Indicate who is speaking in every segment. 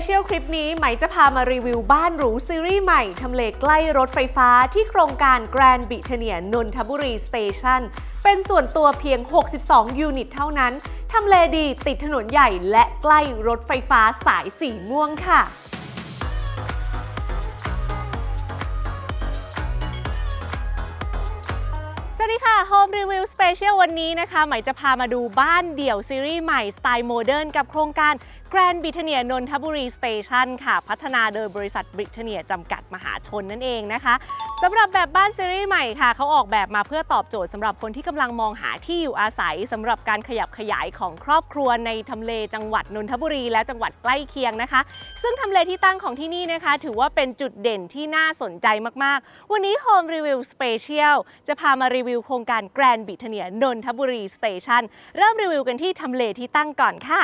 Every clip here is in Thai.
Speaker 1: เชียลคลิปนี้ไหมจะพามารีวิวบ้านหรูซีรีส์ใหม่ ทำเลใกล้รถไฟฟ้าที่โครงการ Grand b r i t a n n i a นนทบุรีสเตชันเป็นส่วนตัวเพียง 62 ยูนิตเท่านั้น ทำเลดีติดถนนใหญ่และใกล้รถไฟฟ้าสายสีม่วงค่ะสวัสดีค่ะ Home Review Special วันนี้นะคะ หมจะพามาดูบ้านเดี่ยวซีรีส์ใหม่สไตล์โมเดิร์นกับโครงการ Grand b r i t a n n i a นนทบุรีสเตชันค่ะ พัฒนาโดยบริษัท Britannia จำกัดมหาชนนั่นเองนะคะสำหรับแบบบ้านซีรีส์ใหม่ค่ะ เขาออกแบบมาเพื่อตอบโจทย์สำหรับคนที่กำลังมองหาที่อยู่อาศัยสำหรับการขยับขยายของครอบครัวในทำเลจังหวัดนนทบุรีและจังหวัดใกล้เคียงนะคะ ซึ่งทำเลที่ตั้งของที่นี่นะคะ ถือว่าเป็นจุดเด่นที่น่าสนใจมากๆ วันนี้ Home Review Special จะพามารีวิวโครงการ Grand b r i t a n n i a นนทบุรีสเตชันเริ่มรีวิวกันที่ทำเลที่ตั้งก่อนค่ะ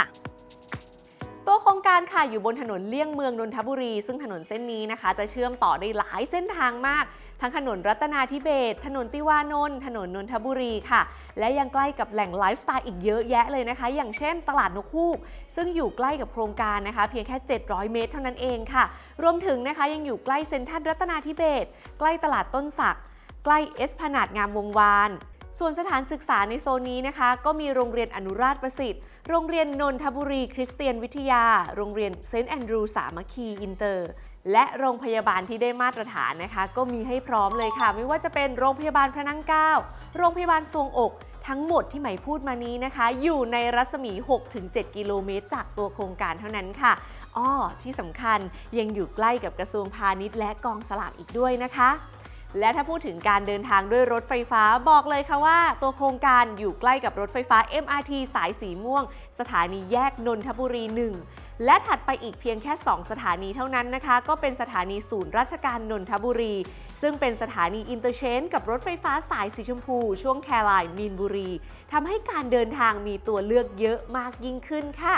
Speaker 1: ตัวโครงการค่ะอยู่บนถนนเลี่ยงเมืองนนทบุรี ซึ่งถนนเส้นนี้นะคะ จะเชื่อมต่อได้หลายเส้นทางมาก ทั้งถนนรัตนาธิเบศถนนติวานนท์ถนนนนทบุรีค่ะ และยังใกล้กับแหล่งไลฟ์สไตล์อีกเยอะแยะเลยนะคะ อย่างเช่น ตลาดนกฮูกซึ่งอยู่ใกล้กับโครงการนะคะ เพียงแค่ 700 เมตรเท่านั้นเองค่ะ รวมถึงนะคะยังอยู่ใกล้เซ็นทรัลรัตนาธิเบศใกล้ตลาดต้นสักใกล้เอสพนาดงามวงวาน ส่วนสถานศึกษาในโซนนี้นะคะ ก็มีโรงเรียนอนุราชประสิทธิ์ โรงเรียนนนทบุรีคริสเตียนวิทยา โรงเรียนเซนต์แอนดรูสามัคคีอินเตอร์ และโรงพยาบาลที่ได้มาตรฐานนะคะ ก็มีให้พร้อมเลยค่ะ ไม่ว่าจะเป็นโรงพยาบาลพระนั่งเกล้าโรงพยาบาลทรวงอกทั้งหมดที่หมพูดมานี้นะคะ อยู่ในรัศมี 6-7 กิโลเมตร จากตัวโครงการเท่านั้นค่ะ อ้อ ที่สำคัญยังอยู่ใกล้กับกระทรวงพาณิชย์และกองสลากอีกด้วยนะคะ และถ้าพูดถึงการเดินทางด้วยรถไฟฟ้าบอกเลยค่ะว่า ตัวโครงการอยู่ใกล้กับรถไฟฟ้า MRT สายสีม่วง สถานีแยกนนทบุรี 1 และถัดไปอีกเพียงแค่ 2 สถานีเท่านั้นนะคะ ก็เป็นสถานีศูนย์ราชการนนทบุรี ซึ่งเป็นสถานีอินเตอร์เชนกับรถไฟฟ้าสายสีชมพู ช่วงแครายมีนบุรีทำให้การเดินทางมีตัวเลือกเยอะมากยิ่งขึ้นค่ะ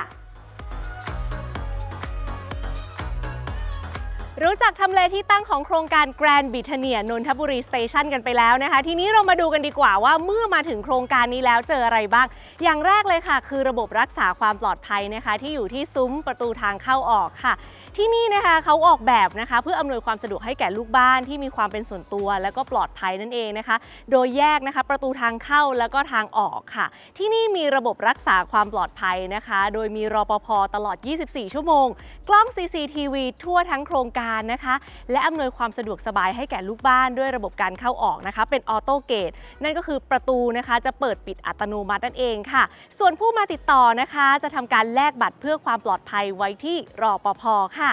Speaker 1: รู้จักทำเลที่ตั้งของโครงการ Grand b r i t a n n i a นนทบุรีสเตชันกันไปแล้วนะคะ ทีนี้เรามาดูกันดีกว่าว่าเมื่อมาถึงโครงการนี้แล้วเจออะไรบ้าง อย่างแรกเลยค่ะ คือระบบรักษาความปลอดภัยนะคะ ที่อยู่ที่ซุ้มประตูทางเข้าออกค่ะ ที่นี่นะคะเขาออกแบบนะคะ เพื่ออำนวยความสะดวกให้แก่ลูกบ้านที่มีความเป็นส่วนตัว และก็ปลอดภัยนั่นเองนะคะ โดยแยกนะคะประตูทางเข้าแล้วก็ทางออกค่ะ ที่นี่มีระบบรักษาความปลอดภัยนะคะ โดยมีรปภตลอด 24 ชั่วโมง กล้อง CCTV ทั่วทั้งโครงการนะคะ และอำนวยความสะดวกสบายให้แก่ลูกบ้านด้วยระบบการเข้าออกนะคะ เป็นออโต้เกตนั่นก็คือประตูนะคะจะเปิดปิดอัตโนมัตินั่นเองค่ะ ส่วนผู้มาติดต่อนะคะ จะทำการแลกบัตรเพื่อความปลอดภัยไว้ที่รอปภค่ะ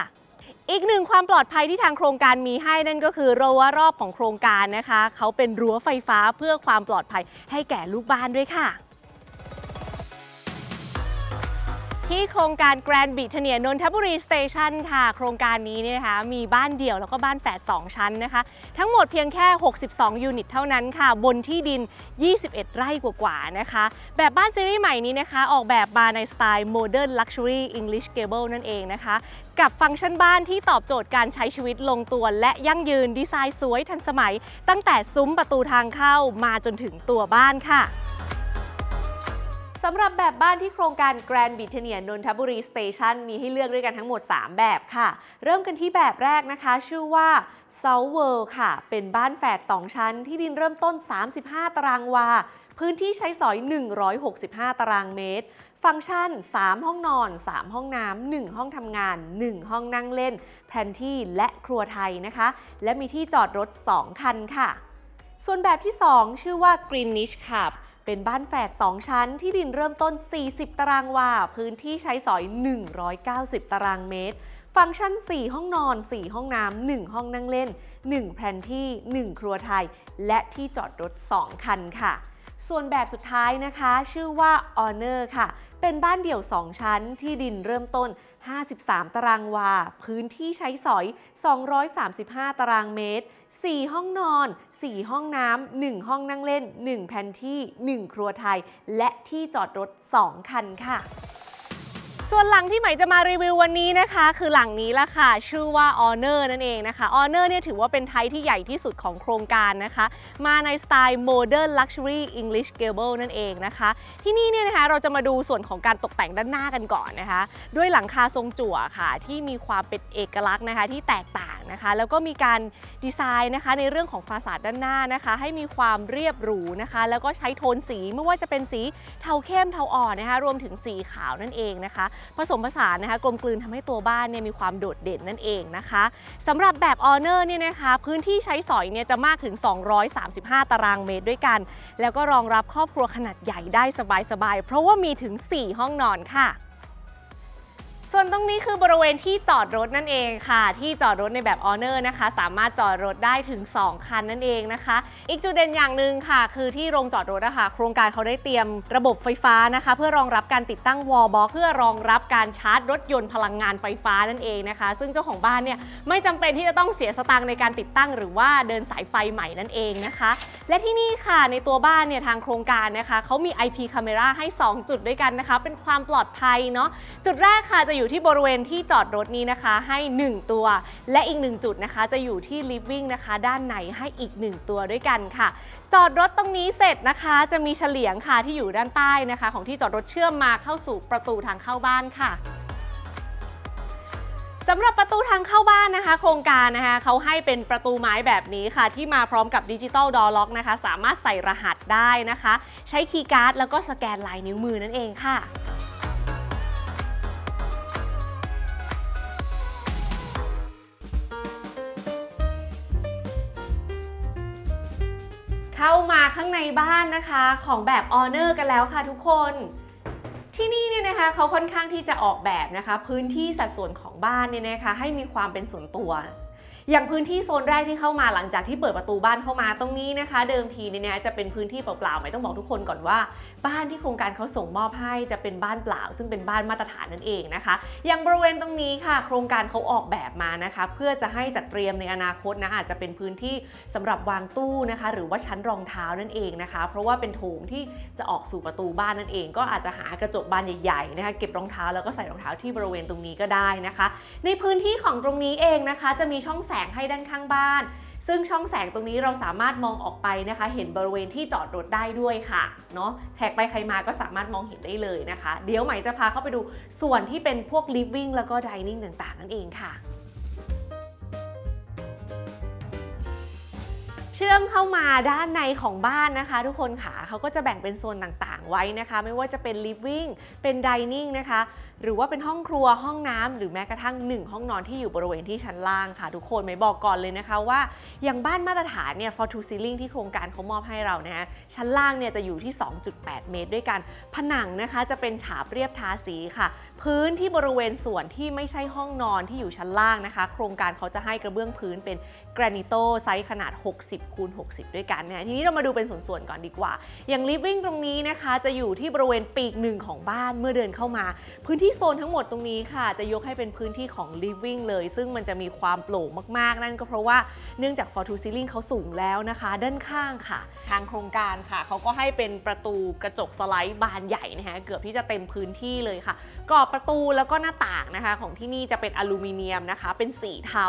Speaker 1: อีกหนึ่งความปลอดภัยที่ทางโครงการมีให้นั่นก็คือรั้วรอบของโครงการนะคะ เขาเป็นรั้วไฟฟ้าเพื่อความปลอดภัยให้แก่ลูกบ้านด้วยค่ะ ที่โครงการ Grand b r i t a n n i a นนทบุรีสเตชันค่ะ โครงการนี้เนี่ยนะคะมีบ้านเดี่ยวแล้วก็บ้านแฝด2ชั้นนะคะ ทั้งหมดเพียงแค่ 62 ยูนิตเท่านั้นค่ะ บนที่ดิน 21 ไร่กว่าๆนะคะ แบบบ้านซีรีส์ใหม่นี้นะคะ ออกแบบมาในสไตล์ Modern Luxury English Gable นั่นเองนะคะ กับฟังก์ชันบ้านที่ตอบโจทย์การใช้ชีวิตลงตัว และยั่งยืนดีไซน์สวยทันสมัย ตั้งแต่ซุ้มประตูทางเข้ามาจนถึงตัวบ้านค่ะ สำหรับแบบบ้านที่โครงการ Grand b r i t a n n i a นนทบุรีสเตชันมีให้เลือกด้วยกันทั้งหมด 3 แบบค่ะ เริ่มกันที่แบบแรกนะคะ ชื่อว่า South World ค่ะ เป็นบ้านแฝด2 ชั้น ที่ดินเริ่มต้น 35 ตารางวา พื้นที่ใช้สอย 165 ตารางเมตร ฟังก์ชัน 3 ห้องนอน 3 ห้องน้ำ1ห้องทำงาน 1 ห้องนั่งเล่น แพนที่และครัวไทยนะคะ และมีที่จอดรถ 2 คันค่ะ ส่วนแบบที่ 2 ชื่อว่า Greenish ค่ะ เป็นบ้านแฝด2 ชั้นที่ดินเริ่มต้น 40 ตารางวา พื้นที่ใช้สอย 190 ตารางเมตร ฟังก์ชัน 4 ห้องนอน 4 ห้องน้ำ 1 ห้องนั่งเล่น 1 แพลนที่ 1 ครัวไทย และที่จอดรถ 2 คันค่ะ ส่วนแบบสุดท้ายนะคะ ชื่อว่า Honor ค่ะ เป็นบ้านเดี่ยว 2 ชั้นที่ดินเริ่มต้น 53 ตารางวา พื้นที่ใช้สอย 235 ตารางเมตร 4 ห้องนอน 4 ห้องน้ำ 1 ห้องนั่งเล่น 1 แผ่นที่ 1 ครัวไทย และที่จอดรถ 2 คันค่ะ ส่วนหลังที่ใหม่จะมารีวิววันนี้นะคะ คือหลังนี้ละค่ะ ชื่อว่า Honor นั่นเองนะคะ Honor เนี่ยถือว่าเป็นไทป์ที่ใหญ่ที่สุดของโครงการนะคะ มาในสไตล์ Modern Luxury English Gable นั่นเองนะคะ ที่นี่เนี่ยนะคะเราจะมาดูส่วนของการตกแต่งด้านหน้ากันก่อนนะคะ ด้วยหลังคาทรงจั่วค่ะ ที่มีความเป็นเอกลักษณ์นะคะที่แตกต่างนะคะ แล้วก็มีการดีไซน์นะคะในเรื่องของฟาสาดด้านหน้านะคะ ให้มีความเรียบหรูนะคะ แล้วก็ใช้โทนสีไม่ว่าจะเป็นสีเทาเข้มเทาอ่อนนะคะ รวมถึงสีขาวนั่นเองนะคะผสมผสานนะคะกลมกลืนทำให้ตัวบ้านเนี่ยมีความโดดเด่นนั่นเองนะคะสำหรับแบบออเนอร์เนี่ยนะคะพื้นที่ใช้สอยเนี่ยจะมากถึง 235 ตารางเมตรด้วยกัน แล้วก็รองรับครอบครัวขนาดใหญ่ได้สบายๆเพราะว่ามีถึง 4 ห้องนอนค่ะ ส่วนตรงนี้คือบริเวณที่จอดรถนั่นเองค่ะ ที่จอดรถในแบบ Honor นะคะ สามารถจอดรถได้ถึง 2 คันนั่นเองนะคะ อีกจุดเด่นอย่างหนึ่งค่ะ คือที่โรงจอดรถนะคะ โครงการเขาได้เตรียมระบบไฟฟ้านะคะ เพื่อรองรับการติดตั้งวอลบ็อกเพื่อรองรับการชาร์จรถยนต์พลังงานไฟฟ้านั่นเองนะคะ ซึ่งเจ้าของบ้านเนี่ยไม่จำเป็นที่จะต้องเสียสตางค์ในการติดตั้ง หรือว่าเดินสายไฟใหม่นั่นเองนะคะ และที่นี่ค่ะในตัวบ้านเนี่ยทางโครงการนะคะเขามี IP Camera ให้ 2 จุดด้วยกันนะคะ เป็นความปลอดภัยเนาะจุดแรกค่ะจะอยู่ที่บริเวณที่จอดรถนี้นะคะ ให้ 1 ตัว และอีก 1 จุดนะคะ จะอยู่ที่ living นะคะ ด้านในให้อีก 1 ตัวด้วยกันค่ะ จอดรถตรงนี้เสร็จนะคะ จะมีเฉลียงค่ะที่อยู่ด้านใต้นะคะ ของที่จอดรถเชื่อมมาเข้าสู่ประตูทางเข้าบ้านค่ะ สำหรับประตูทางเข้าบ้านนะคะ โครงการนะคะเขาให้เป็นประตูไม้แบบนี้ค่ะ ที่มาพร้อมกับดิจิตอลดอล็อกนะคะ สามารถใส่รหัสได้นะคะ ใช้คีย์การ์ดแล้วก็สแกนลายนิ้วมือนั่นเองค่ะเข้ามาข้างในบ้านนะคะของแบบ Honor กันแล้วค่ะทุกคน ที่นี่เนี่ยนะคะเขาค่อนข้างที่จะออกแบบนะคะ พื้นที่สัดส่วนของบ้านเนี่ยนะคะให้มีความเป็นส่วนตัว อย่างพื้นที่โซนแรกที่เข้ามาหลังจากที่เปิดประตูบ้านเข้ามาตรงนี้นะคะ เดิมทีเนี่ยจะเป็นพื้นที่เปล่าๆไม่ต้องบอกทุกคนก่อนว่า บ้านที่โครงการเขาส่งมอบให้จะเป็นบ้านเปล่า ซึ่งเป็นบ้านมาตรฐานนั่นเองนะคะ อย่างบริเวณตรงนี้ค่ะ โครงการเขาออกแบบมานะคะ เพื่อจะให้จัดเตรียมในอนาคตนะอาจจะเป็นพื้นที่สำหรับวางตู้นะคะ หรือว่าชั้นรองเท้านั่นเองนะคะ เพราะว่าเป็นโถงที่จะออกสู่ประตูบ้านนั่นเอง ก็อาจจะหากระจกบานใหญ่ๆนะคะเก็บรองเท้าแล้วก็ใส่รองเท้าที่บริเวณตรงนี้ก็ได้นะคะ ในพื้นที่ของตรงนี้เองนะคะ จะมีช่องแสงให้ด้านข้างบ้าน ซึ่งช่องแสงตรงนี้เราสามารถมองออกไปนะคะ เห็นบริเวณที่จอดรถได้ด้วยค่ะเนาะแขกไปใครมาก็สามารถมองเห็นได้เลยนะคะ เดี๋ยวใหม่จะพาเข้าไปดูส่วนที่เป็นพวก living แล้วก็ dining ต่างๆ นั่นเองค่ะเชื่อมเข้ามาด้านในของบ้านนะคะ ทุกคนค่ะเขาก็จะแบ่งเป็นโซนต่างๆไว้นะคะ ไม่ว่าจะเป็น living เป็น dining นะคะ หรือว่าเป็นห้องครัวห้องน้ำหรือแม้กระทั่ง 1 ห้องนอนที่อยู่บริเวณที่ชั้นล่างค่ะ ทุกคนไม่บอกก่อนเลยนะคะว่า อย่างบ้านมาตรฐานเนี่ย for to ceiling ที่โครงการเขามอบให้เรานะฮะชั้นล่างเนี่ยจะอยู่ที่ 2.8 เมตรด้วยกัน ผนังนะคะจะเป็นฉาบเรียบทาสีค่ะ พื้นที่บริเวณส่วนที่ไม่ใช่ห้องนอนที่อยู่ชั้นล่างนะคะ โครงการเขาจะให้กระเบื้องพื้นเป็นกรานิโตไซส์ขนาด 60คูณ60 ด้วยกันนะทีนี้เรามาดูเป็นส่วนๆก่อนดีกว่า อย่าง living ตรงนี้นะคะจะอยู่ที่บริเวณปีกหนึ่งของบ้านเมื่อเดินเข้ามา พื้นที่โซนทั้งหมดตรงนี้ค่ะ จะยกให้เป็นพื้นที่ของ living เลย ซึ่งมันจะมีความโปร่งมาก ๆ นั่นก็เพราะว่าเนื่องจาก for to ceiling เขาสูงแล้วนะคะ ด้านข้างค่ะ ทางโครงการค่ะ เขาก็ให้เป็นประตูกระจกสไลด์บานใหญ่นะคะเกือบที่จะเต็มพื้นที่เลยค่ะ กรอบประตูแล้วก็หน้าต่างนะคะ ของที่นี่จะเป็นอลูมิเนียมนะคะ เป็นสีเทา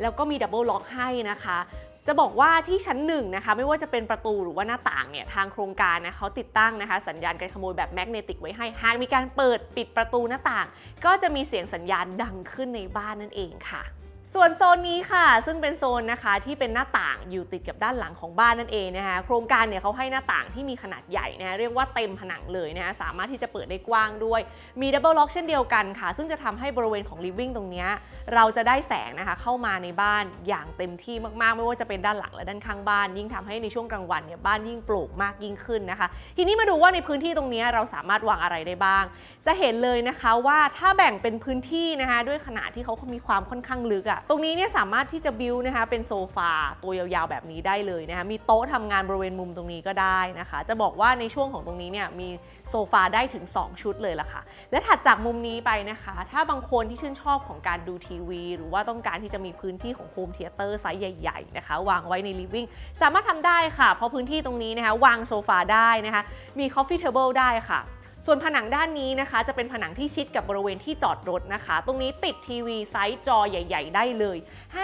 Speaker 1: แล้วก็มีดับเบิลล็อกให้นะคะ จะบอกว่าที่ชั้นหนึ่งนะคะไม่ว่าจะเป็นประตูหรือว่าหน้าต่างเนี่ยทางโครงการนะเขาติดตั้งนะคะ สัญญาณการขโมยแบบแมกเนติกไว้ให้หากมีการเปิดปิดประตูหน้าต่าง ก็จะมีเสียงสัญญาณดังขึ้นในบ้านนั่นเองค่ะ ส่วนโซนนี้ค่ะ ซึ่งเป็นโซนนะคะที่เป็นหน้าต่างอยู่ติดกับด้านหลังของบ้านนั่นเองนะคะโครงการเนี่ยเขาให้หน้าต่างที่มีขนาดใหญ่นะคะเรียกว่าเต็มผนังเลยนะคะสามารถที่จะเปิดได้กว้างด้วย มีดับเบิลล็อกเช่นเดียวกันค่ะ ซึ่งจะทำให้บริเวณของ living ตรงนี้เราจะได้แสงนะคะเข้ามาในบ้านอย่างเต็มที่มากๆ ไม่ว่าจะเป็นด้านหลังและด้านข้างบ้าน ยิ่งทำให้ในช่วงกลางวันเนี่ยบ้านยิ่งโปร่งมากยิ่งขึ้นนะคะ ทีนี้มาดูว่าในพื้นที่ตรงนี้เราสามารถวางอะไรได้บ้าง จะเห็นเลยนะคะว่าถ้าแบ่งเป็นพื้นที่นะคะด้วยขนาดที่เขามีความค่อนข้างลึกอะตรงนี้เนี่ยสามารถที่จะบิวนะคะเป็นโซฟาตัวยาวๆแบบนี้ได้เลยนะคะมีโต๊ะทำงานบริเวณมุมตรงนี้ก็ได้นะคะ จะบอกว่าในช่วงของตรงนี้เนี่ยมีโซฟาได้ถึง 2 ชุดเลยล่ะค่ะ และถัดจากมุมนี้ไปนะคะ ถ้าบางคนที่ชื่นชอบของการดูทีวี หรือว่าต้องการที่จะมีพื้นที่ของโฮมเทเตอร์ไซส์ใหญ่ๆนะคะ วางไว้ในลิฟวิ่งสามารถทำได้ค่ะ เพราะพื้นที่ตรงนี้นะคะ วางโซฟาได้นะคะ มีคอฟฟี่เทเบิลได้ค่ะ ส่วนผนังด้านนี้นะคะ จะเป็นผนังที่ชิดกับบริเวณที่จอดรถนะคะ ตรงนี้ติดทีวีไซส์จอใหญ่ ๆ ได้เลย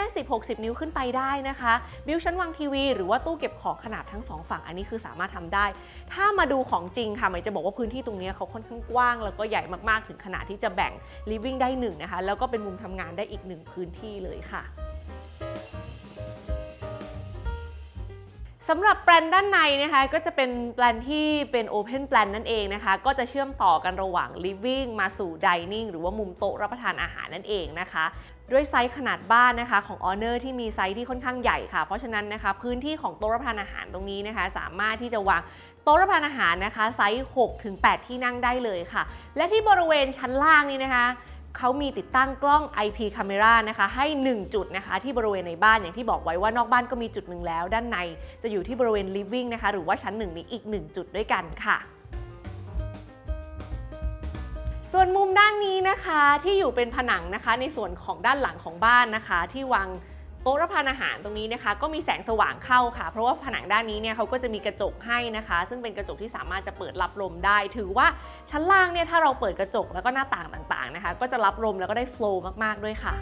Speaker 1: 50-60 นิ้วขึ้นไปได้นะคะ บิวชั้นวางทีวี หรือว่าตู้เก็บของขนาดทั้งสองฝั่งอันนี้คือสามารถทำได้ ถ้ามาดูของจริงค่ะหมายจะบอกว่าพื้นที่ตรงนี้เขาค่อนข้างกว้าง แล้วก็ใหญ่มากๆถึงขนาดที่จะแบ่ง living ได้หนึ่งนะคะแล้วก็เป็นมุมทำงานได้อีกหนึ่งพื้นที่เลยค่ะ สำหรับแปลนด้านในนะคะก็จะเป็นแปลนที่เป็น Open Plan นั่นเองนะคะ ก็จะเชื่อมต่อกันระหว่าง Living มาสู่ Dining หรือว่ามุมโต๊ะรับประทานอาหารนั่นเองนะคะ ด้วยไซส์ขนาดบ้านนะคะของ Honor ที่มีไซส์ที่ค่อนข้างใหญ่ค่ะ เพราะฉะนั้นนะคะพื้นที่ของโต๊ะรับประทานอาหารตรงนี้นะคะ สามารถที่จะวางโต๊ะรับประทานอาหารนะคะไซส์ 6-8 ที่นั่งได้เลยค่ะ และที่บริเวณชั้นล่างนี้นะคะ เขามีติดตั้งกล้อง IP Camera นะคะ ให้ 1 จุดนะคะ ที่บริเวณในบ้านอย่างที่บอกไว้ว่านอกบ้านก็มีจุดหนึ่งแล้ว ด้านในจะอยู่ที่บริเวณ living นะคะ หรือว่าชั้นหนึ่งนี้อีก 1 จุดด้วยกันค่ะส่วนมุมด้านนี้นะคะที่อยู่เป็นผนังนะคะ ในส่วนของด้านหลังของบ้านนะคะ ที่วาง ต๊ะรับประทานอาหารตรงนี้นะคะ ก็มีแสงสว่างเข้าค่ะ เพราะว่าผนังด้านนี้เนี่ยเขาก็จะมีกระจกให้นะคะ ซึ่งเป็นกระจกที่สามารถจะเปิดรับลมได้ ถือว่าชั้นล่างเนี่ยถ้าเราเปิดกระจกแล้วก็หน้าต่างต่างๆนะคะ ก็จะรับลมแล้วก็ได้โฟล์มากๆด้วยค่ะ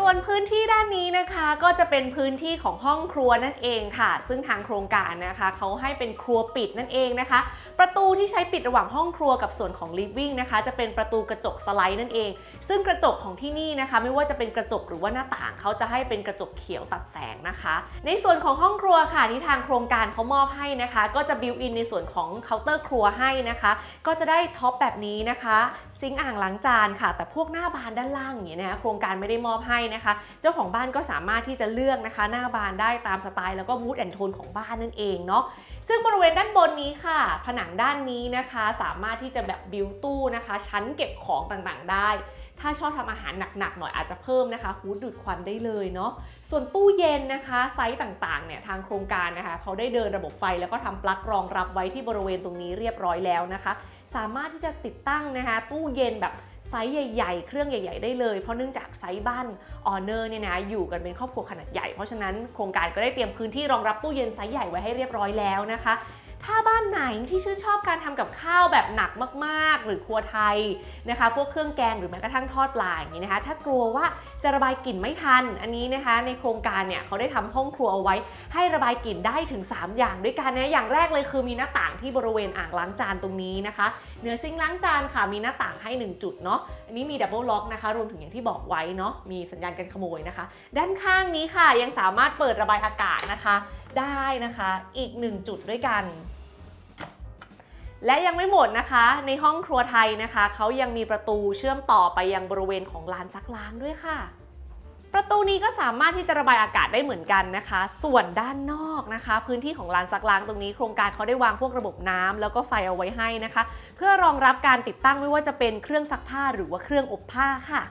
Speaker 1: ส่วนพื้นที่ด้านนี้นะคะก็จะเป็นพื้นที่ของห้องครัวนั่นเองค่ะ ซึ่งทางโครงการนะคะเขาให้เป็นครัวปิดนั่นเองนะคะ ประตูที่ใช้ปิดระหว่างห้องครัวกับส่วนของ living นะคะ จะเป็นประตูกระจกสไลด์นั่นเอง ซึ่งกระจกของที่นี่นะคะ ไม่ว่าจะเป็นกระจกหรือว่าหน้าต่างเขาจะให้เป็นกระจกเขียวตัดแสงนะคะ ในส่วนของห้องครัวค่ะที่ทางโครงการเขามอบให้นะคะ ก็จะบิวอินในส่วนของเคาน์เตอร์ครัวให้นะคะ ก็จะได้ท็อปแบบนี้นะคะ ซิงอ่างล้างจานค่ะ แต่พวกหน้าบานด้านล่างอย่างนี้นะคะโครงการไม่ได้มอบให้นะคะ เจ้าของบ้านก็สามารถที่จะเลือกนะคะ หน้าบานได้ตามสไตล์แล้วก็มูดแอนโทนของบ้านนั่นเองเนาะซึ่งบริเวณด้านบนนี้ค่ะ ผนังด้านนี้นะคะ สามารถที่จะแบบบิวตู้นะคะ ชั้นเก็บของต่างๆ ได้ ถ้าชอบทำอาหารหนักๆหน่อยอาจจะเพิ่มนะคะฮูดดูดควันได้เลยเนาะส่วนตู้เย็นนะคะไซส์ต่างๆเนี่ยทางโครงการนะคะ เขาได้เดินระบบไฟแล้วก็ทำปลั๊กรองรับไว้ที่บริเวณตรงนี้เรียบร้อยแล้วนะคะ สามารถที่จะติดตั้งนะคะตู้เย็นแบบไซส์ใหญ่ๆ เครื่องใหญ่ ๆ ได้เลย เพราะเนื่องจากไซส์บ้านออเนอร์เนี่ยนะอยู่กันเป็นครอบครัวขนาดใหญ่ เพราะฉะนั้นโครงการก็ได้เตรียมพื้นที่รองรับตู้เย็นไซส์ใหญ่ไว้ให้เรียบร้อยแล้วนะคะ ถ้าบ้านไหนที่ชื่นชอบการทำกับข้าวแบบหนักมากๆ หรือครัวไทยนะคะ พวกเครื่องแกงหรือแม้กระทั่งทอดปลาอย่างนี้นะคะ ถ้ากลัวว่า จะระบายกลิ่นไม่ทัน อันนี้นะคะในโครงการเนี่ยเขาได้ทำห้องครัวเอาไว้ ให้ระบายกลิ่นได้ถึง 3 อย่างด้วยกันนะอย่างแรกเลยคือมีหน้าต่างที่บริเวณอ่างล้างจานตรงนี้นะคะเหนือซิงล้างจานค่ะมีหน้าต่างให้ 1 จุดเนาะอันนี้มีดับเบิลล็อกนะคะรวมถึงอย่างที่บอกไว้เนาะมีสัญญาณการขโมยนะคะ ด้านข้างนี้ค่ะยังสามารถเปิดระบายอากาศนะคะ ได้นะคะอีก 1 จุดด้วยกัน และยังไม่หมดนะคะ ในห้องครัวไทยนะคะ เขายังมีประตูเชื่อมต่อไปยังบริเวณของลานซักล้างด้วยค่ะ ประตูนี้ก็สามารถที่จะระบายอากาศได้เหมือนกันนะคะ ส่วนด้านนอกนะคะ พื้นที่ของลานซักล้างตรงนี้โครงการเขาได้วางพวกระบบน้ำแล้วก็ไฟเอาไว้ให้นะคะ เพื่อรองรับการติดตั้งไม่ว่าจะเป็นเครื่องซักผ้าหรือว่าเครื่องอบผ้าค่ะ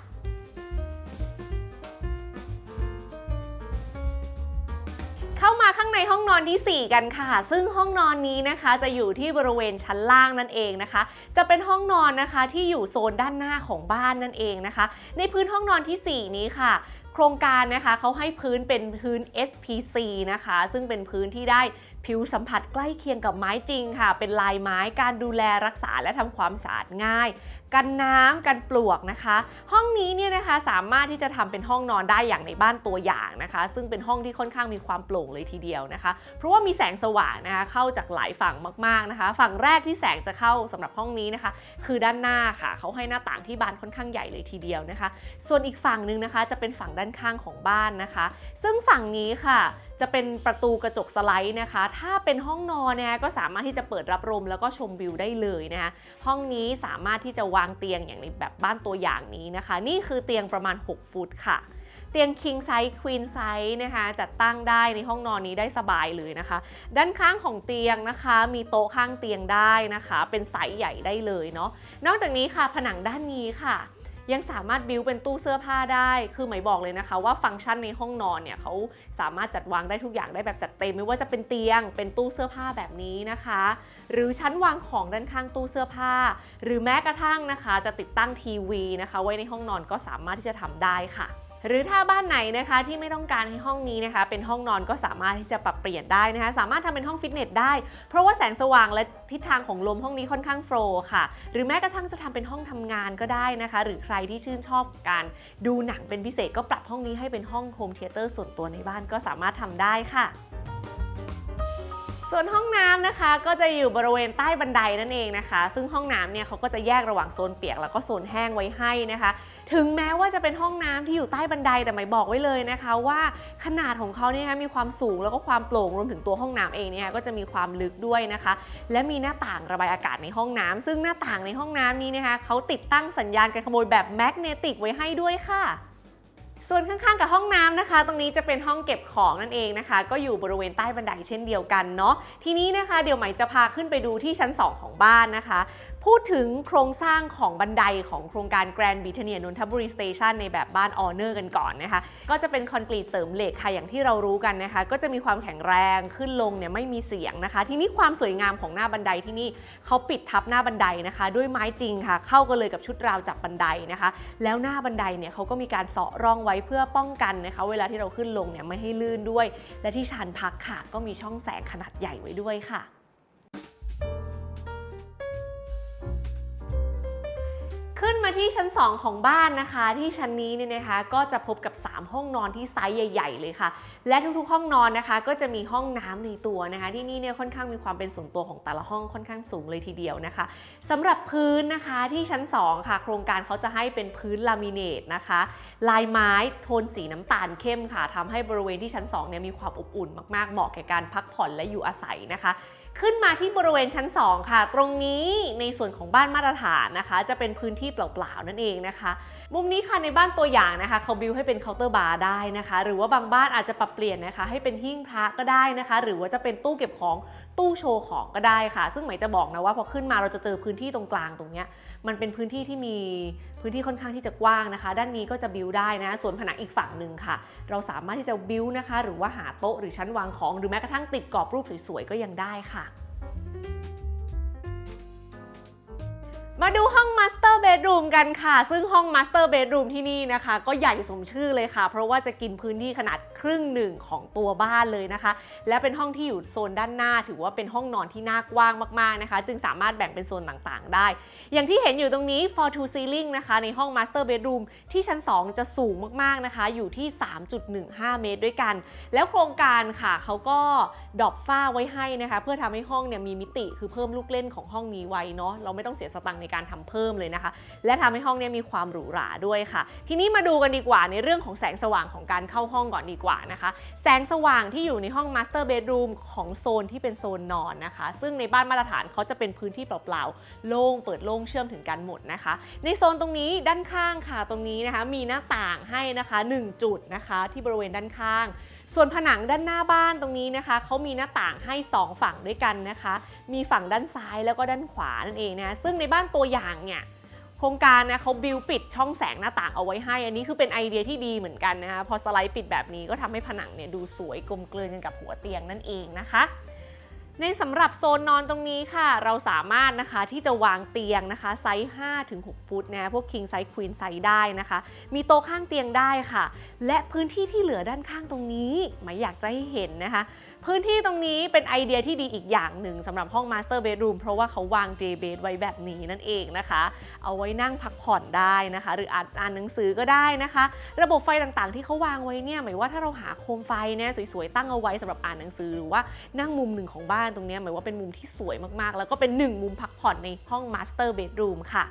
Speaker 1: เข้ามาข้างในห้องนอนทีสี่ 4 กันค่ะ ซึ่งห้องนอนนี้นะคะจะอยู่ที่บริเวณชั้นล่างนั่นเองนะคะ จะเป็นห้องนอนนะคะที่อยู่โซนด้านหน้าของบ้านนั่นเองนะคะ ในพื้นห้องนอนทีสี่4 นี้ค่ะโครงการนะคะเขาให้พื้นเป็นพื้น SPC นะคะ ซึ่งเป็นพื้นที่ได้ผิวสัมผัสใกล้เคียงกับไม้จริงค่ะ เป็นลายไม้การดูแลรักษาและทำความสะอาดง่าย กันน้ำกันปลวกนะคะ ห้องนี้เนี่ยนะคะสามารถที่จะทำเป็นห้องนอนได้อย่างในบ้านตัวอย่างนะคะ ซึ่งเป็นห้องที่ค่อนข้างมีความโปร่งเลยทีเดียวนะคะ เพราะว่ามีแสงสว่างนะคะเข้าจากหลายฝั่งมากๆนะคะ ฝั่งแรกที่แสงจะเข้าสำหรับห้องนี้นะคะ คือด้านหน้าค่ะเขาให้หน้าต่างที่บานค่อนข้างใหญ่เลยทีเดียวนะคะ ส่วนอีกฝั่งหนึ่งนะคะจะเป็นฝั่งด้านข้างของบ้านนะคะ ซึ่งฝั่งนี้ค่ะ จะเป็นประตูกระจกสไลด์นะคะ ถ้าเป็นห้องนอนนะคะก็สามารถที่จะเปิดรับลมแล้วก็ชมวิวได้เลยนะคะห้องนี้สามารถที่จะวางเตียงอย่างในแบบบ้านตัวอย่างนี้นะคะ นี่คือเตียงประมาณ 6 ฟุตค่ะเตียง king size queen size นะคะจัดตั้งได้ในห้องนอนนี้ได้สบายเลยนะคะ ด้านข้างของเตียงนะคะ มีโต๊ะข้างเตียงได้นะคะ เป็นไซส์ใหญ่ได้เลยเนาะนอกจากนี้ค่ะผนังด้านนี้ค่ะ ยังสามารถบิวเป็นตู้เสื้อผ้าได้ คือหมายบอกเลยนะคะ ว่าฟังก์ชันในห้องนอนเนี่ยเขาสามารถจัดวางได้ทุกอย่างได้แบบจัดเต็ม ไม่ว่าจะเป็นเตียง เป็นตู้เสื้อผ้าแบบนี้นะคะ หรือชั้นวางของด้านข้างตู้เสื้อผ้า หรือแม้กระทั่งนะคะ จะติดตั้งทีวีนะคะ ไว้ในห้องนอนก็สามารถที่จะทำได้ค่ะ หรือถ้าบ้านไหนนะคะที่ไม่ต้องการให้ห้องนี้นะคะ เป็นห้องนอนก็สามารถที่จะปรับเปลี่ยนได้นะคะ สามารถทำเป็นห้องฟิตเนสได้ เพราะว่าแสงสว่างและทิศทางของลมห้องนี้ค่อนข้างโฟล์ค่ะ หรือแม้กระทั่งจะทำเป็นห้องทำงานก็ได้นะคะ หรือใครที่ชื่นชอบการดูหนังเป็นพิเศษก็ปรับห้องนี้ให้เป็นห้องโฮมเทเตอร์ส่วนตัวในบ้านก็สามารถทำได้ค่ะส่วนห้องน้ำนะคะก็จะอยู่บริเวณใต้บันไดนั่นเองนะคะ ซึ่งห้องน้ำเนี่ยเขาก็จะแยกระหว่างโซนเปียกแล้วก็โซนแห้งไว้ให้นะคะ ถึงแม้ว่าจะเป็นห้องน้ำที่อยู่ใต้บันไดแต่หมายบอกไว้เลยนะคะว่าขนาดของเขาเนี่ยนะคะมีความสูงแล้วก็ความโปร่งรวมถึงตัวห้องน้ำเองเนี่ยก็จะมีความลึกด้วยนะคะ และมีหน้าต่างระบายอากาศในห้องน้ำซึ่งหน้าต่างในห้องน้ำนี้นะคะเขาติดตั้งสัญญาณการขโมยแบบแมกเนติกไว้ให้ด้วยค่ะส่วนข้างๆ กับห้องน้ำนะคะ ตรงนี้จะเป็นห้องเก็บของนั่นเองนะคะ ก็อยู่บริเวณใต้บันไดเช่นเดียวกันเนาะทีนี้นะคะ เดี๋ยวหมจะพาขึ้นไปดูที่ชั้น 2 ของบ้านนะคะพูดถึงโครงสร้างของบันไดของโครงการ Grand Britannia นนทบุรี Station ในแบบบ้านออเนอร์กันก่อนนะคะ ก็จะเป็นคอนกรีตเสริมเหล็กค่ะอย่างที่เรารู้กันนะคะ ก็จะมีความแข็งแรงขึ้นลงเนี่ยไม่มีเสียงนะคะ ทีนี้ความสวยงามของหน้าบันไดที่นี่เขาปิดทับหน้าบันไดนะคะ ด้วยไม้จริงค่ะ เข้ากันเลยกับชุดราวจับบันไดนะคะ แล้วหน้าบันไดเนี่ยเขาก็มีการเสาะร่องไว้เพื่อป้องกันนะคะ เวลาที่เราขึ้นลงเนี่ยไม่ให้ลื่นด้วย และที่ชานพักค่ะ ก็มีช่องแสงขนาดใหญ่ไว้ด้วยค่ะ ขึ้นมาที่ชั้น 2 ของบ้านนะคะ ที่ชั้นนี้เนี่ยนะคะก็จะพบกับ 3 ห้องนอนที่ไซส์ใหญ่ ๆ เลยค่ะ และทุกๆ ห้องนอนนะคะ ก็จะมีห้องน้ำในตัวนะคะ ที่นี่เนี่ยค่อนข้างมีความเป็นส่วนตัวของแต่ละห้องค่อนข้างสูงเลยทีเดียวนะคะสำหรับพื้นนะคะที่ชั้น 2 ค่ะ โครงการเขาจะให้เป็นพื้นลามิเนตนะคะ ลายไม้โทนสีน้ำตาลเข้มค่ะทำให้บริเวณที่ชั้น2เนี่ยมีความอบอุ่นมากๆเหมาะแก่การพักผ่อนและอยู่อาศัยนะคะ ขึ้นมาที่บริเวณชั้น 2 ค่ะ ตรงนี้ในส่วนของบ้านมาตรฐานนะคะ จะเป็นพื้นที่เปล่าๆนั่นเองนะคะ มุมนี้ค่ะในบ้านตัวอย่างนะคะเขาบิวให้เป็นเคาน์เตอร์บาร์ได้นะคะ หรือว่าบางบ้านอาจจะปรับเปลี่ยนนะคะ ให้เป็นหิ้งพระก็ได้นะคะ หรือว่าจะเป็นตู้เก็บของตู้โชว์ของก็ได้ค่ะ ซึ่งหมายจะบอกนะว่าพอขึ้นมาเราจะเจอพื้นที่ตรงกลางตรงเนี้ยมันเป็นพื้นที่ที่มีพื้นที่ค่อนข้างที่จะกว้างนะคะ ด้านนี้ก็จะบิวได้นะ ส่วนผนังอีกฝั่งหนึ่งค่ะ เราสามารถที่จะบิวนะคะ หรือว่าหาโต๊ะหรือชั้นวางของ หรือแม้กระทั่งติดกรอบรูปสวยๆก็ยังได้ค่ะ Thank you. มาดูห้อง Master Bedroom กันค่ะ ซึ่งห้อง Master Bedroom ที่นี่นะคะ ก็ใหญ่สมชื่อเลยค่ะ เพราะว่าจะกินพื้นที่ขนาดครึ่งหนึ่งของตัวบ้านเลยนะคะ และเป็นห้องที่อยู่โซนด้านหน้า ถือว่าเป็นห้องนอนที่น่ากว้างมากๆนะคะ จึงสามารถแบ่งเป็นโซนต่างๆ ได้ อย่างที่เห็นอยู่ตรงนี้ for to ceiling นะคะ ในห้อง Master Bedroom ที่ชั้น 2 จะสูงมากๆนะคะ อยู่ที่ 3.15 เมตรด้วยกัน แล้วโครงการค่ะเขาก็ดอปฝ้าไว้ให้นะคะ เพื่อทำให้ห้องเนี่ยมีมิติคือเพิ่มลูกเล่นของห้องนี้ไว้เนาะเราไม่ต้องเสียสตังค์ในการทำเพิ่มเลยนะคะ และทำให้ห้องเนี่ยมีความหรูหราด้วยค่ะ ทีนี้มาดูกันดีกว่าในเรื่องของแสงสว่างของการเข้าห้องก่อนดีกว่านะคะ แสงสว่างที่อยู่ในห้อง Master Bedroom ของโซนที่เป็นโซนนอนนะคะ ซึ่งในบ้านมาตรฐานเขาจะเป็นพื้นที่เปล่าๆ โล่งเปิดโล่งเชื่อมถึงกันหมดนะคะ ในโซนตรงนี้ด้านข้างค่ะตรงนี้นะคะมีหน้าต่างให้นะคะ 1 จุดนะคะที่บริเวณด้านข้าง ส่วนผนังด้านหน้าบ้านตรงนี้นะคะเขามีหน้าต่างให้ 2 ฝั่งด้วยกันนะคะ มีฝั่งด้านซ้ายแล้วก็ด้านขวานั่นเองนะซึ่งในบ้านตัวอย่างเนี่ยโครงการนะเขาบิวปิดช่องแสงหน้าต่างเอาไว้ให้ อันนี้คือเป็นไอเดียที่ดีเหมือนกันนะคะพอสไลด์ปิดแบบนี้ก็ทำให้ผนังเนี่ยดูสวยกลมกลืนกันกับหัวเตียงนั่นเองนะคะ ในสำหรับโซนนอนตรงนี้ค่ะ เราสามารถนะคะที่จะวางเตียงนะคะไซส์ 5-6 ฟุตนะพวก king size queen size ได้นะคะ มีโต๊ะข้างเตียงได้ค่ะ และพื้นที่ที่เหลือด้านข้างตรงนี้ หมายอยากจะให้เห็นนะคะ พื้นที่ตรงนี้เป็นไอเดียที่ดีอีกอย่างหนึ่งสำหรับห้อง Master Bedroom เพราะว่าเขาวาง J bed ไว้แบบนี้นั่นเองนะคะ เอาไว้นั่งพักผ่อนได้นะคะ หรืออ่านอ่านหนังสือก็ได้นะคะ ระบบไฟต่างๆ ที่เขาวางไว้เนี่ยหมายว่าถ้าเราหาโคมไฟเนี่ยสวยๆตั้งเอาไว้สำหรับอ่านหนังสือหรือว่านั่งมุมหนึ่งของบ้านตรงนี้หมายว่าเป็นมุมที่สวยมากๆ แล้วก็เป็นหนึ่งมุมพักผ่อนในห้อง Master Bedroom ค่ะ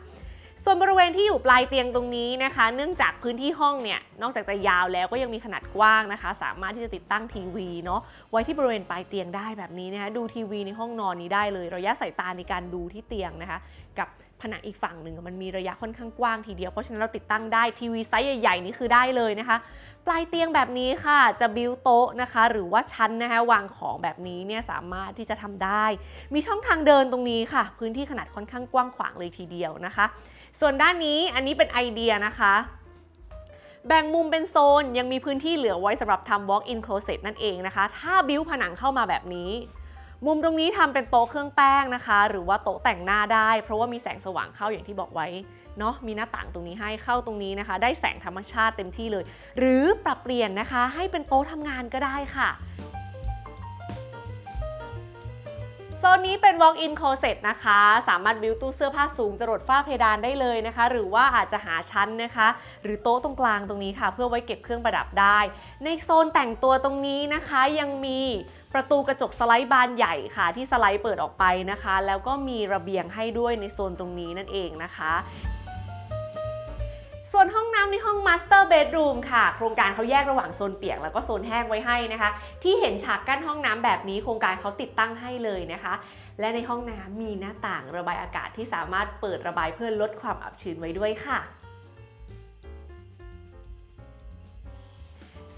Speaker 1: ส่วนบริเวณที่อยู่ปลายเตียงตรงนี้นะคะ เนื่องจากพื้นที่ห้องเนี่ยนอกจากจะยาวแล้วก็ยังมีขนาดกว้างนะคะ สามารถที่จะติดตั้งทีวีเนาะไว้ที่บริเวณปลายเตียงได้แบบนี้นะคะดูทีวีในห้องนอนนี้ได้เลย ระยะสายตาในการดูที่เตียงนะคะ กับผนังอีกฝั่งหนึ่งมันมีระยะค่อนข้างกว้างทีเดียวเพราะฉะนั้นเราติดตั้งได้ทีวีไซส์ใหญ่ๆนี่คือได้เลยนะคะ ปลายเตียงแบบนี้ค่ะจะบิวโต๊ะนะคะ หรือว่าชั้นนะคะวางของแบบนี้เนี่ยสามารถที่จะทำได้ มีช่องทางเดินตรงนี้ค่ะ พื้นที่ขนาดค่อนข้างกว้างขวางเลยทีเดียวนะคะ ส่วนด้านนี้อันนี้เป็นไอเดียนะคะ แบ่งมุมเป็นโซนยังมีพื้นที่เหลือไว้สำหรับทำ walk in closet นั่นเองนะคะ ถ้าบิวผนังเข้ามาแบบนี้ มุมตรงนี้ทำเป็นโต๊ะเครื่องแป้งนะคะ หรือว่าโต๊ะแต่งหน้าได้ เพราะว่ามีแสงสว่างเข้าอย่างที่บอกไว้เนาะมีหน้าต่างตรงนี้ให้เข้าตรงนี้นะคะ ได้แสงธรรมชาติเต็มที่เลย หรือปรับเปลี่ยนนะคะ ให้เป็นโต๊ะทำงานก็ได้ค่ะ โซนนี้เป็น walk-in closet นะคะ สามารถวิวตู้เสื้อผ้าสูงจรดฝ้าเพดานได้เลยนะคะ หรือว่าอาจจะหาชั้นนะคะ หรือโต๊ะตรงกลางตรงนี้ค่ะ เพื่อไว้เก็บเครื่องประดับได้ ในโซนแต่งตัวตรงนี้นะคะยังมีประตูกระจกสไลด์บานใหญ่ค่ะ ที่สไลด์เปิดออกไปนะคะ แล้วก็มีระเบียงให้ด้วยในโซนตรงนี้นั่นเองนะคะ ส่วนห้องน้ำในห้อง Master Bedroom ค่ะ โครงการเขาแยกระหว่างโซนเปียกแล้วก็โซนแห้งไว้ให้นะคะ ที่เห็นฉากกั้นห้องน้ำแบบนี้โครงการเขาติดตั้งให้เลยนะคะ และในห้องน้ำมีหน้าต่างระบายอากาศที่สามารถเปิดระบายเพื่อลดความอับชื้นไว้ด้วยค่ะ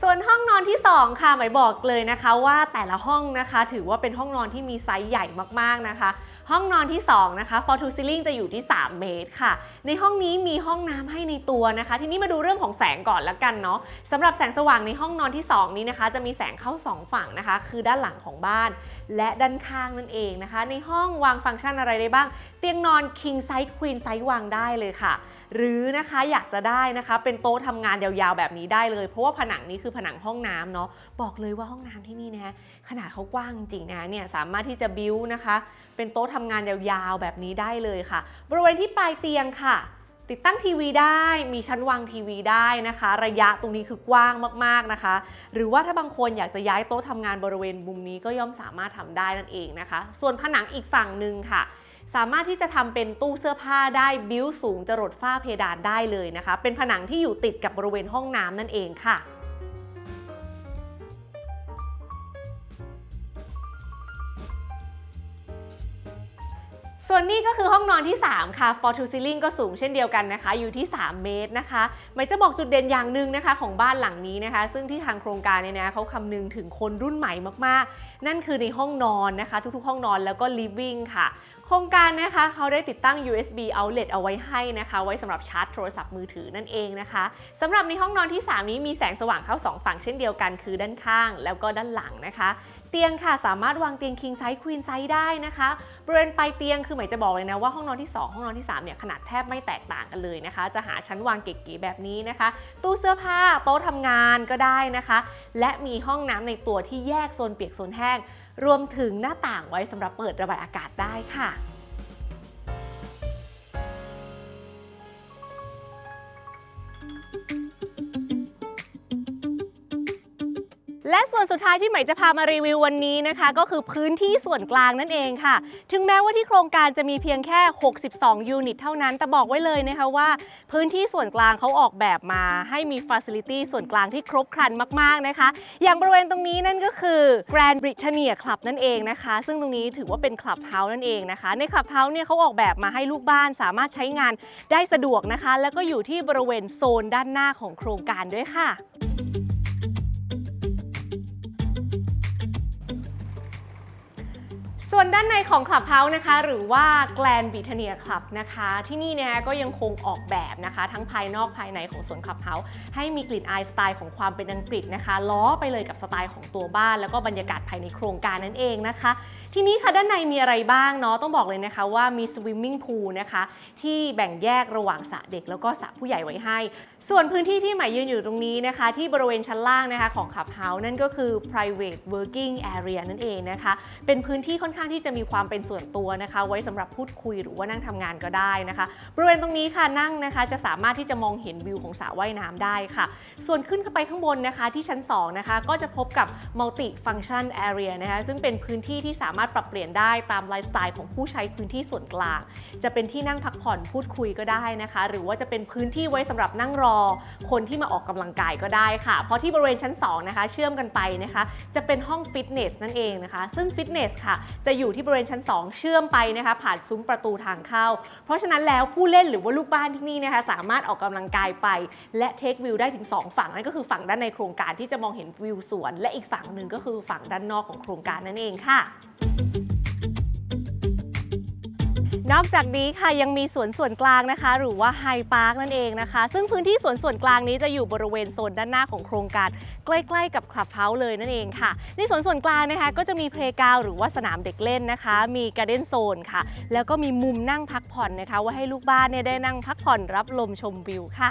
Speaker 1: ส่วนห้องนอนที่ 2 ค่ะหมายบอกเลยนะคะว่าแต่ละห้องนะคะ ถือว่าเป็นห้องนอนที่มีไซส์ใหญ่มากๆนะคะ ห้องนอนที่ 2 นะคะ for to ceiling จะอยู่ที่ 3 เมตรค่ะ ในห้องนี้มีห้องน้ำให้ในตัวนะคะ ทีนี้มาดูเรื่องของแสงก่อนละกันเนาะสำหรับแสงสว่างในห้องนอนที่ 2 นี้นะคะ จะมีแสงเข้า 2 ฝั่งนะคะ คือด้านหลังของบ้าน และด้านข้างนั่นเองนะคะ ในห้องวางฟังก์ชันอะไรได้บ้าง เตียงนอน king size queen size วางได้เลยค่ะ หรือนะคะอยากจะได้นะคะ เป็นโต๊ะทำงานยาวๆแบบนี้ได้เลย เพราะว่าผนังนี้คือผนังห้องน้ำเนาะบอกเลยว่าห้องน้ำที่นี่นะขนาดเขากว้างจริงนะเนี่ยสามารถที่จะบิ้วนะคะ เป็นโต๊ะททำงานยาวๆแบบนี้ได้เลยค่ะ บริเวณที่ปลายเตียงค่ะติดตั้งทีวีได้มีชั้นวางทีวีได้นะคะ ระยะตรงนี้คือกว้างมากๆนะคะ หรือว่าถ้าบางคนอยากจะย้ายโต๊ะทำงานบริเวณมุมนี้ก็ย่อมสามารถทำได้นั่นเองนะคะ ส่วนผนังอีกฝั่งหนึ่งค่ะ สามารถที่จะทำเป็นตู้เสื้อผ้าได้บิวสูงจรดฝ้าเพดานได้เลยนะคะ เป็นผนังที่อยู่ติดกับบริเวณห้องน้ำนั่นเองค่ะ ส่วนนี้ก็คือห้องนอนที่ 3 ค่ะ for to ceiling ก็สูงเช่นเดียวกันนะคะ อยู่ที่ 3 เมตรนะคะหมายจะบอกจุดเด่นอย่างหนึ่งนะคะ ของบ้านหลังนี้นะคะ ซึ่งที่ทางโครงการเนี่ยนะเขาคำนึงถึงคนรุ่นใหม่มากๆ นั่นคือในห้องนอนนะคะ ทุกๆ ห้องนอนแล้วก็ living ค่ะ โครงการนะคะเขาได้ติดตั้ง USB outlet เอาไว้ให้นะคะ ไว้สำหรับชาร์จโทรศัพท์มือถือนั่นเองนะคะสำหรับในห้องนอนที่ 3 นี้มีแสงสว่างเข้า 2 ฝั่งเช่นเดียวกัน คือด้านข้างแล้วก็ด้านหลังนะคะ เตียงค่ะสามารถวางเตียง king size queen size ได้นะคะบริเวณปลายเตียงคือหมายจะบอกเลยนะว่าห้องนอนที่ 2 ห้องนอนที่3เนี่ยขนาดแทบไม่แตกต่างกันเลยนะคะ จะหาชั้นวางเก๋ๆแบบนี้นะคะ ตู้เสื้อผ้าโต๊ะทำงานก็ได้นะคะ และมีห้องน้ำในตัวที่แยกโซนเปียกโซนแห้ง รวมถึงหน้าต่างไว้สำหรับเปิดระบายอากาศได้ค่ะ และส่วนสุดท้ายที่ใหม่จะพามารีวิววันนี้นะคะ ก็คือพื้นที่ส่วนกลางนั่นเองค่ะ ถึงแม้ว่าที่โครงการจะมีเพียงแค่ 62 ยูนิตเท่านั้น แต่บอกไว้เลยนะคะว่า พื้นที่ส่วนกลางเขาออกแบบมา ให้มีฟ a ซิลิตี้ส่วนกลางที่ครบครันมาก ๆ นะคะ อย่างบริเวณตรงนี้นั่นก็คือ Grand Britannia Club นั่นเองนะคะ ซึ่งตรงนี้ถือว่าเป็นคลับเฮาส์นั่นเองนะคะ ในคลับเฮาส์เนี่ยเขาออกแบบมาให้ลูกบ้านสามารถใช้งานได้สะดวกนะคะ แล้วก็อยู่ที่บริเวณโซนด้านหน้าของโครงการด้วยค่ะ ส่วนด้านในของ Clubhouse นะคะ หรือว่า Grand Britannia Club นะคะ ที่นี่เนี่ยก็ยังคงออกแบบนะคะ ทั้งภายนอกภายในของสวน Clubhouse ให้มีกลิ่นอายสไตล์ของความเป็นอังกฤษนะคะล้อไปเลยกับสไตล์ของตัวบ้าน แล้วก็บรรยากาศภายในโครงการนั่นเองนะคะ ที่นี้ค่ะด้านในมีอะไรบ้างเนาะต้องบอกเลยนะคะว่ามี swimming pool นะคะที่แบ่งแยกระหว่างสระเด็ก แล้วก็สระผู้ใหญ่ไว้ให้ ส่วนพื้นที่ที่หมายยืนอยู่ตรงนี้นะคะ ที่บริเวณชั้นล่างนะคะของ Clubhouse นั่นก็คือ private working area นั่นเองนะคะเป็นพื้นที่ค่อนข้างที่จะมีความเป็นส่วนตัวนะคะ ไว้สำหรับพูดคุยหรือว่านั่งทำงานก็ได้นะคะ บริเวณตรงนี้ค่ะนั่งนะคะจะสามารถที่จะมองเห็นวิวของสระว่ายน้ำได้ค่ะ ส่วนขึ้นเข้าไปข้างบนนะคะที่ชั้น 2 นะคะ ก็จะพบกับ multi function area นะคะซึ่งเป็นพื้นที่ที่สามารถปรับเปลี่ยนได้ตามไลฟ์สไตล์ของผู้ใช้พื้นที่ส่วนกลาง จะเป็นที่นั่งพักผ่อนพูดคุยก็ได้นะคะ หรือว่าจะเป็นพื้นที่ไว้สำหรับนั่งรอ คนที่มาออกกำลังกายก็ได้ค่ะ เพราะที่บริเวณชั้น 2 นะคะ เชื่อมกันไปนะคะ จะเป็นห้องฟิตเนสนั่นเองนะคะ ซึ่งฟิตเนสค่ะจะอยู่ที่บริเวณชั้น 2 เชื่อมไปนะคะ ผ่านซุ้มประตูทางเข้า เพราะฉะนั้นแล้วผู้เล่นหรือว่าลูกบ้านที่นี่นะคะสามารถออกกำลังกายไป และเทควิวได้ถึง 2 ฝั่งนั่นก็คือฝั่งด้านในโครงการที่จะมองเห็นวิวสวน และอีกฝั่งหนึ่งก็คือฝั่งด้านนอกของโครงการนั่นเองค่ะ นอกจากนี้ค่ะยังมีสวนส่วนกลางนะคะ หรือว่าไฮพาร์คนั่นเองนะคะ ซึ่งพื้นที่สวนส่วนกลางนี้จะอยู่บริเวณโซนด้านหน้าของโครงการ ใกล้ ๆ กับคลับเฮาส์เลยนั่นเองค่ะ ในสวนส่วนกลางนะคะก็จะมีเพลกราวหรือว่าสนามเด็กเล่นนะคะ มีการ์เด้นโซนค่ะ แล้วก็มีมุมนั่งพักผ่อนนะคะว่าให้ลูกบ้านเนี่ยได้นั่งพักผ่อนรับลมชมวิวค่ะ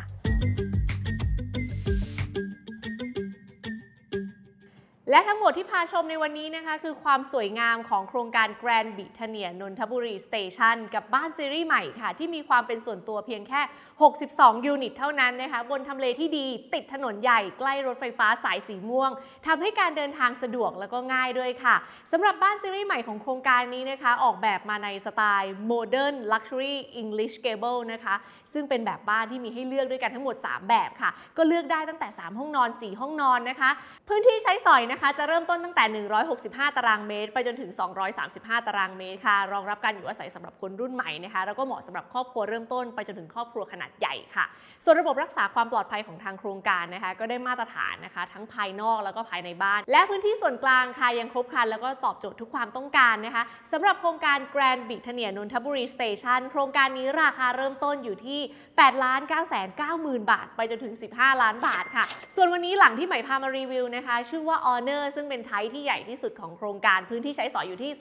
Speaker 1: และทั้งหมดที่พาชมในวันนี้นะคะ คือความสวยงามของโครงการ Grand Britannia นนทบุรีสเตชันกับบ้านซีรีส์ใหม่ค่ะ ที่มีความเป็นส่วนตัวเพียงแค่ 62 ยูนิตเท่านั้นนะคะ บนทำเลที่ดีติดถนนใหญ่ใกล้รถไฟฟ้าสายสีม่วงทำให้การเดินทางสะดวกแล้วก็ง่ายด้วยค่ะสำหรับบ้านซีรีส์ใหม่ของโครงการนี้นะคะ ออกแบบมาในสไตล์ Modern Luxury English Gable นะคะซึ่งเป็นแบบบ้านที่มีให้เลือกด้วยกันทั้งหมด 3 แบบค่ะ ก็เลือกได้ตั้งแต่ 3 ห้องนอน 4 ห้องนอนนะคะ พื้นที่ใช้สอยนะคะจะเริ่มต้นตั้งแต่ 165 ตารางเมตร ไปจนถึง 235 ตารางเมตรค่ะ รองรับการอยู่อาศัยสำหรับคนรุ่นใหม่นะคะ แล้วก็เหมาะสำหรับครอบครัวเริ่มต้นไปจนถึงครอบครัวขนาดใหญ่ค่ะ ส่วนระบบรักษาความปลอดภัยของทางโครงการนะคะ ก็ได้มาตรฐานนะคะ ทั้งภายนอกแล้วก็ภายในบ้าน และพื้นที่ส่วนกลางค่ะยังครบครันแล้วก็ตอบโจทย์ทุกความต้องการนะคะสำหรับโครงการ Grand b i t a n i a นนทบุรีสเตชันโครงการนี้ราคาเริ่มต้นอยู่ที่8ล้าน9 9 0 0 0 บาท ไปจนถึง 15 ล้านบาทค่ะ ส่วนวันนี้หลังที่ใหม่พามารีวิวนะคะ ชื่อว่า n e r ซึ่งเป็นไทป์ที่ใหญ่ที่สุดของโครงการพื้นที่ใช้สอยอยู่ที่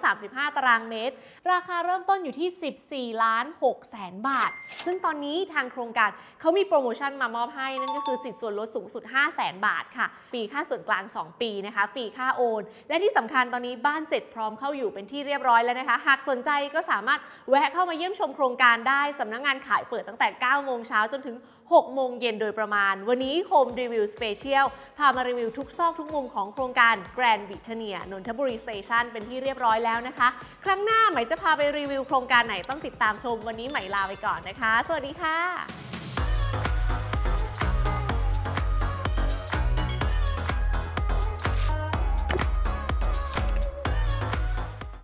Speaker 1: 235 ตารางเมตร ราคาเริ่มต้นอยู่ที่ 14 ล้าน6แสนบาท ซึ่งตอนนี้ทางโครงการเขามีโปรโมชั่นมามอบให้ นั่นก็คือสิทธิ์ส่วนลดสูงสุด 5 0 0แสนบาทค่ะ ฟรีค่าส่วนกลาง 2 ปีนะคะ ฟรีค่าโอน และที่สำคัญตอนนี้บ้านเสร็จพร้อมเข้าอยู่เป็นที่เรียบร้อยแล้วนะคะ หากสนใจก็สามารถแวะเข้ามาเยี่ยมชมโครงการได้สำนักงานขายเปิดตั้งแต่ 9 โมงเช้าจนถึง 6 โมงเย็นโดยประมาณ วันนี้ Home Review Special พามารีวิวทุกซอกทุกมุมของโครงการ Grand b r i t a n i a นนทบุรีสเตชันเป็นที่เรียบร้อยแล้วนะคะ ครั้งหน้าไหมจะพาไปรีวิวโครงการไหนต้องติดตามชม วันนี้ไหมลาไปก่อนนะคะ สวัสดีค่ะ